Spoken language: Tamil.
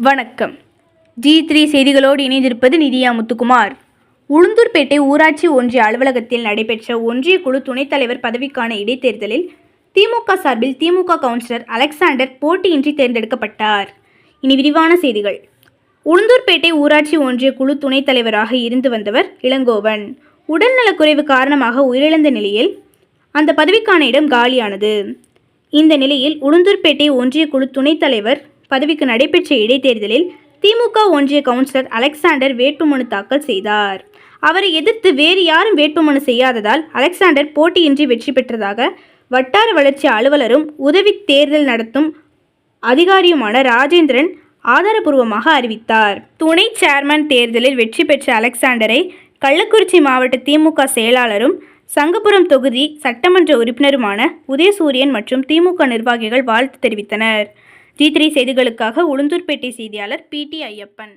வணக்கம். ஜி த்ரீ செய்திகளோடு இணைந்திருப்பது நிதியா முத்துக்குமார். உளுந்தூர்பேட்டை ஊராட்சி ஒன்றிய அலுவலகத்தில் நடைபெற்ற ஒன்றிய குழு துணைத் தலைவர் பதவிக்கான இடைத்தேர்தலில் திமுக சார்பில் திமுக கவுன்சிலர் அலெக்சாண்டர் போட்டியின்றி தேர்ந்தெடுக்கப்பட்டார். இனி விரிவான செய்திகள். உளுந்தூர்பேட்டை ஊராட்சி ஒன்றிய குழு துணைத் தலைவராக இருந்து வந்தவர் இளங்கோவன். உடல்நலக்குறைவு காரணமாக உயிரிழந்த நிலையில் அந்த பதவிக்கான இடம் காலியானது. இந்த நிலையில் உளுந்தூர்பேட்டை ஒன்றிய குழு துணைத் தலைவர் பதவிக்கு நடைபெற்ற இடைத்தேர்தலில் திமுக ஒன்றிய கவுன்சிலர் அலெக்சாண்டர் வேட்புமனு தாக்கல் செய்தார். அவரை எதிர்த்து வேறு யாரும் வேட்புமனு செய்யாததால் அலெக்சாண்டர் போட்டியின்றி வெற்றி பெற்றதாக வட்டார வளர்ச்சி அலுவலரும் உதவி தேர்தல் நடத்தும் அதிகாரியுமான ராஜேந்திரன் ஆதாரபூர்வமாக அறிவித்தார். துணை சேர்மன் தேர்தலில் வெற்றி பெற்ற அலெக்சாண்டரை கள்ளக்குறிச்சி மாவட்ட திமுக செயலாளரும் சங்கப்புரம் தொகுதி சட்டமன்ற உறுப்பினருமான உதயசூரியன் மற்றும் திமுக நிர்வாகிகள் வாழ்த்து தெரிவித்தனர். ஜி த்ரீ செய்திகளுக்காக உளுந்தூர்பேட்டை செய்தியாளர் பி டி ஐயப்பன்.